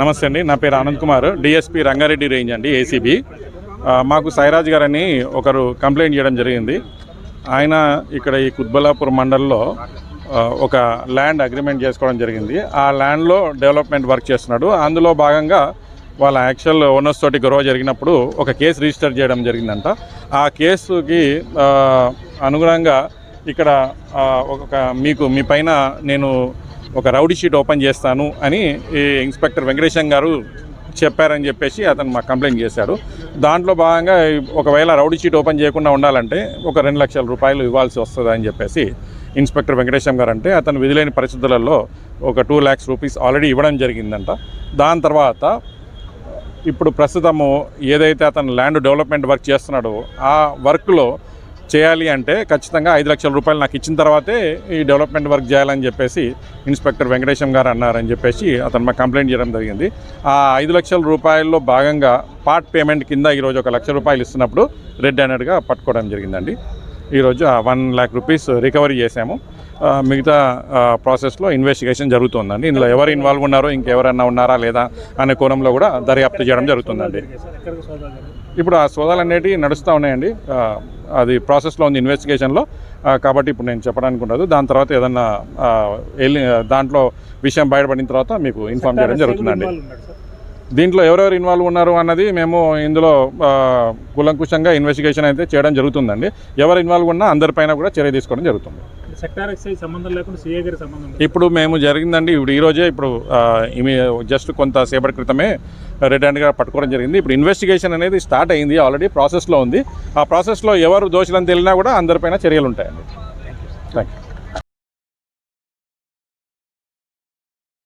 నమస్తే అండి. నా పేరు ఆనంద్ కుమార్. డిఎస్పి రంగారెడ్డి రేంజ్ అండి ఏసీబీ మాకు సాయిరాజ్ గారని ఒకరు కంప్లైంట్ చేయడం జరిగింది. ఆయన ఇక్కడ ఈ కుత్బలాపూర్ మండల్లో ఒక ల్యాండ్ అగ్రిమెంట్ చేసుకోవడం జరిగింది. ఆ ల్యాండ్లో డెవలప్మెంట్ వర్క్ చేస్తున్నాడు. అందులో భాగంగా వాళ్ళ యాక్చువల్ ఓనర్స్ తోటి గొడవ జరిగినప్పుడు ఒక కేసు రిజిస్టర్ చేయడం జరిగిందంట. ఆ కేసుకి అనుగుణంగా ఇక్కడ ఒక మీకు మీ పైన నేను ఒక రౌడీ షీట్ ఓపెన్ చేస్తాను అని ఈ ఇన్స్పెక్టర్ వెంకటేశం గారు చెప్పారని చెప్పేసి అతను మాకు కంప్లైంట్ చేశాడు దాంట్లో భాగంగా ఒకవేళ రౌడీ షీట్ ఓపెన్ చేయకుండా ఉండాలంటే ఒక రెండు లక్షల రూపాయలు ఇవ్వాల్సి వస్తుంది అని చెప్పేసి ఇన్స్పెక్టర్ వెంకటేశం గారు అంటే అతను విధులైన పరిస్థితులలో ఒక టూ ల్యాక్స్ రూపీస్ ఆల్రెడీ ఇవ్వడం జరిగిందంట. దాని తర్వాత ఇప్పుడు ప్రస్తుతము ఏదైతే అతను ల్యాండ్ డెవలప్మెంట్ వర్క్ చేస్తున్నాడో ఆ వర్క్లో చేయాలి అంటే ఖచ్చితంగా ఐదు లక్షల రూపాయలు నాకు ఇచ్చిన తర్వాతే ఈ డెవలప్మెంట్ వర్క్ చేయాలని చెప్పేసి ఇన్స్పెక్టర్ వెంకటేశం గారు అన్నారని చెప్పేసి అతను మాకు కంప్లైంట్ చేయడం జరిగింది. ఆ ఐదు లక్షల రూపాయల్లో భాగంగా పార్ట్ పేమెంట్ కింద ఈరోజు ఒక లక్ష రూపాయలు ఇస్తున్నప్పుడు రెడ్ హ్యాండెడ్గా పట్టుకోవడం జరిగిందండి. ఈరోజు వన్ ల్యాక్ రూపీస్ రికవరీ చేశాము. మిగతా ప్రాసెస్లో ఇన్వెస్టిగేషన్ జరుగుతుందండి. ఇందులో ఎవరు ఇన్వాల్వ్ ఉన్నారో ఇంకెవరన్నా ఉన్నారా లేదా అనే కోణంలో కూడా దర్యాప్తు చేయడం జరుగుతుందండి. ఇప్పుడు ఆ సోదాలు అనేటివి నడుస్తూ ఉన్నాయండి. అది ప్రాసెస్లో ఉంది ఇన్వెస్టిగేషన్లో. కాబట్టి ఇప్పుడు నేను చెప్పడానికి ఉండదు. దాని తర్వాత ఏదన్నా వెళ్ళి దాంట్లో విషయం బయటపడిన తర్వాత మీకు ఇన్ఫామ్ చేయడం జరుగుతుందండి. దీంట్లో ఎవరెవరు ఇన్వాల్వ్ ఉన్నారు అన్నది మేము ఇందులో ఆ, కూలంకుషంగా ఇన్వెస్టిగేషన్ అయితే చేయడం జరుగుతుందండి. ఎవరు ఇన్వాల్వ్ ఉన్నా అందరిపైన కూడా చర్య తీసుకోవడం జరుగుతుంది. ఇప్పుడు మేము జరిగిందండి ఇప్పుడు ఈరోజే ఇప్పుడు జస్ట్ కొంతసేపటి క్రితమే రెడ్ హ్యాండ్గా పట్టుకోవడం జరిగింది. ఇప్పుడు ఇన్వెస్టిగేషన్ అనేది స్టార్ట్ అయింది ఆల్రెడీ ప్రాసెస్లో ఉంది. ఆ ప్రాసెస్లో ఎవరు దోషులని తెలిసినా కూడా అందరిపైన చర్యలు ఉంటాయండి. Thank you